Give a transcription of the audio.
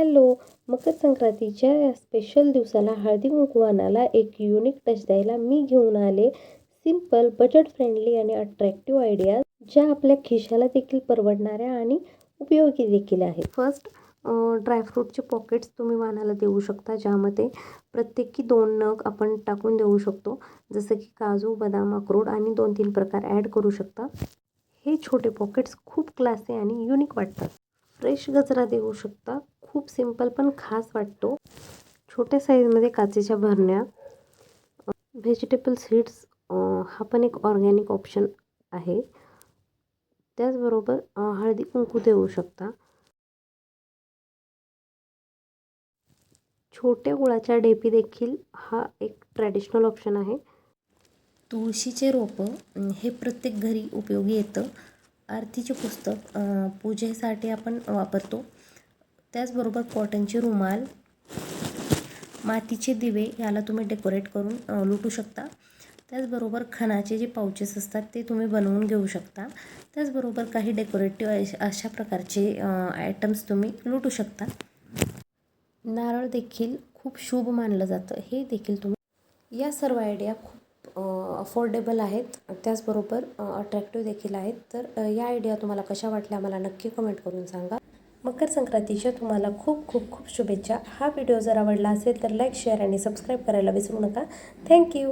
Hello मकर संक्रांतीच्या या special दिवसाला हळदी कुंकवानाला एक युनिक टच द्यायला मी घेऊन आले. सिंपल बजेट फ्रेंडली आणि अट्रॅक्टिव्ह आयडिया ज्या आपल्या खिशाला देखील परवडणाऱ्या आणि उपयोगी देखील आहेत. फर्स्ट ड्रायफ्रूटचे पॉकेट्स तुम्ही वाणाला देऊ शकता ज्यामध्ये प्रत्येकी दोन नग आपण टाकून देऊ शकतो. जसं की काजू बदाम अक्रोड आणि दोन तीन प्रकार ॲड करू शकता. हे छोटे पॉकेट्स खूप क्लासी आणि युनिक वाटतात. फ्रेश गजरा देऊ शकता. खूप सिंपल पण खास वाटतो. छोट्या साईजमध्ये काचेच्या भरण्या व्हेजिटेबल सीड्स हा पण एक ऑर्गॅनिक ऑप्शन आहे. त्याचबरोबर हळदी कुंकू देऊ शकता. छोट्या गुळाच्या डेपी देखील हा एक ट्रॅडिशनल ऑप्शन आहे. तुळशीचे रोपं हे प्रत्येक घरी उपयोगी येतं. आरतीचे पुस्तक पूजेसाठी आपण वापरतो. त्याचबरोबर कॉटनचे रुमाल मातीचे दिवे याला तुम्ही डेकोरेट करून लुटू शकता. त्याचबरोबर खणाचे जे पाउचेस असतात ते तुम्ही बनवून घेऊ शकता. त्याचबरोबर काही डेकोरेटिव्ह अशा प्रकारचे आयटम्स तुम्ही लुटू शकता. नारळ देखील खूप शुभ मानलं जातं. हे देखील तुम्ही या सर्व आयडिया खूप अफोर्डेबल आहेत. त्याचबरोबर अट्रॅक्टिव्ह देखील आहेत. तर या आयडिया तुम्हाला कशा वाटल्या मला नक्की कमेंट करून सांगा. मकर संक्रांतीच्या तुम्हाला खूप खूप खूप शुभेच्छा. हा व्हिडिओ जर आवडला असेल तर लाईक शेअर आणि सबस्क्राईब करायला विसरू नका. थँक्यू